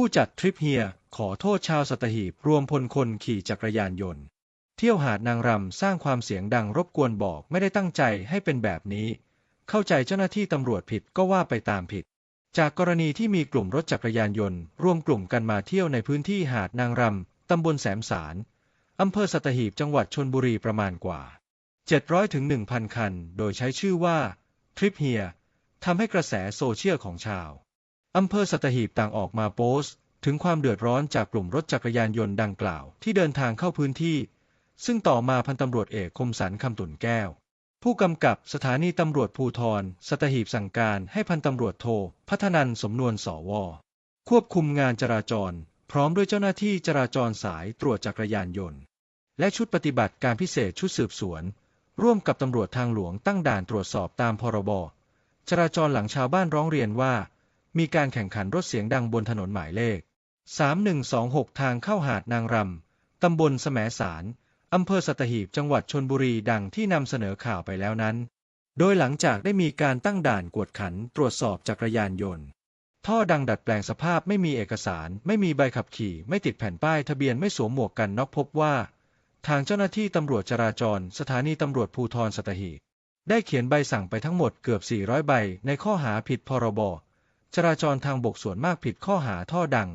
ู้จัดทริปเฮียขอโทษชาวสัตหีบรวมพลคนขี่จักรยานยนต์ เที่ยวหาดนางรำสร้างความเสียงดังรบกวนบอกไม่ได้ตั้งใจให้เป็นแบบนี้ เข้าใจเจ้าหน้าที่ตำรวจผิดก็ว่าไปตามผิด จากกรณีที่มีกลุ่มรถจักรยานยนต์ร่วมกลุ่มกันมาเที่ยวในพื้นที่หาดนางรำตำบลแสมสารอำเภอสัตหีบจังหวัดชนบุรีประมาณกว่า 700ถึง1,000 คัน โดยใช้ชื่อว่าทริปเฮียทำให้กระแสโซเชียลของชาว อำเภอสัตหีบต่างออกมาโพสต์ ถึงความเดือดร้อนจากกลุ่มรถจักรยานยนต์ดังกล่าว ที่เดินทางเข้าพื้นที่ ซึ่งต่อมาพันตำรวจเอกคมสันคำตุนแก้ว ผู้กำกับสถานีตำรวจภูธรสัตหีบสั่งการให้พันตำรวจโท พัฒนันสมนวนสว ควบคุมงานจราจร พร้อมด้วยเจ้าหน้าที่จราจรสายตรวจจักรยานยนต์ และชุดปฏิบัติการพิเศษชุดสืบสวน ร่วมกับตำรวจทางหลวงตั้งด่านตรวจสอบตามพรบจราจรหลังชาวบ้านร้องเรียนว่า มีการแข่งขันรถเสียงดังบนถนนหมายเลข 3126 ทางเข้าหาดนางรำ ตำบลแสมสาร อำเภอสัตหีบจังหวัดชนบุรีดังที่นำเสนอข่าวไปแล้วนั้น โดยหลังจากได้มีการตั้งด่านกวดขันตรวจสอบจักรยานยนต์ ท่อดังดัดแปลงสภาพไม่มีเอกสาร ไม่มีใบขับขี่ ไม่ติดแผ่นป้ายทะเบียนไม่สวมหมวกกันน็อกพบว่า ทางเจ้าหน้าที่ตำรวจจราจร สถานีตำรวจภูธรสัตหีบได้เขียนใบสั่งไปทั้งหมดเกือบ 400 ใบในข้อหาผิดพรบ จราจรทางบกส่วนมากผิดข้อหาท่อดัง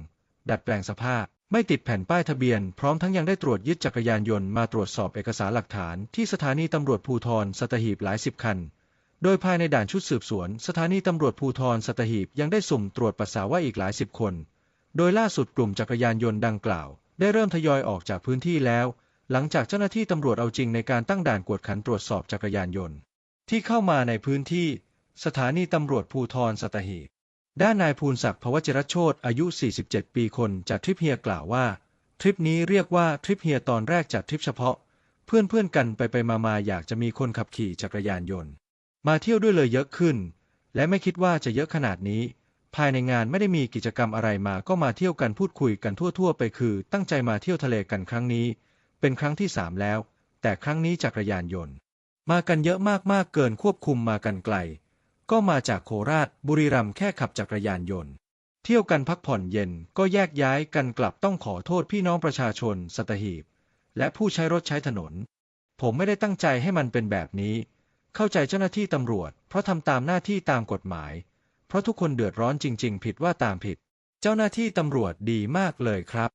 ดัดแปลงสภาพ ไม่ติดแผ่นป้ายทะเบียน พร้อมทั้งยังได้ตรวจยึดจักรยานยนต์มาตรวจสอบเอกสารหลักฐานที่สถานีตำรวจภูธรสัตหีบหลายสิบคัน โดยภายในด่านชุดสืบสวน สถานีตำรวจภูธรสัตหีบยังได้สุ่มตรวจปัสสาวะอีกหลายสิบคน โดยล่าสุดกลุ่มจักรยานยนต์ดังกล่าว ได้เริ่มทยอยออกจากพื้นที่แล้ว หลังจากเจ้าหน้าที่ตำรวจเอาจริงในการตั้งด่านกวดขันตรวจสอบจักรยานยนต์ ที่เข้ามาในพื้นที่ สถานีตำรวจภูธรสัตหีบ ด้านนายภูลศักดิ์ภวจรโชตอายุ 47 ปีคนจากทริปเฮียกล่าวว่า ทริปนี้เรียกว่าทริปเฮียตอนแรกจัดทริปเฉพาะ เพื่อนเพื่อนกันไปไปมามาอยากจะมีคนขับขี่จักรยานยนต์ มาเที่ยวด้วยเลยเยอะขึ้น และไม่คิดว่าจะเยอะขนาดนี้ ภายในงานไม่ได้มีกิจกรรมอะไรมาก็มาเที่ยวกันพูดคุยกันทั่วๆ ไปคือ ตั้งใจมาเที่ยวทะเลกันครั้งนี้ เป็นครั้งที่สามแล้ว แต่ครั้งนี้จักรยานยนต์ มากันเยอะมากๆเกินควบคุมมากันไกล ก็มาจากโคราชบุรีรัมย์แค่ขับจักรยานยนต์ เที่ยวกันพักผ่อนเย็นก็แยกย้ายกันกลับต้องขอโทษพี่น้องประชาชน สัตหีบ และผู้ใช้รถใช้ถนน ผมไม่ได้ตั้งใจให้มันเป็นแบบนี้ เข้าใจเจ้าหน้าที่ตำรวจ เพราะทำตามหน้าที่ตามกฎหมาย เพราะทุกคนเดือดร้อนจริง ๆ ผิดว่าตามผิด เจ้าหน้าที่ตำรวจดีมากเลยครับ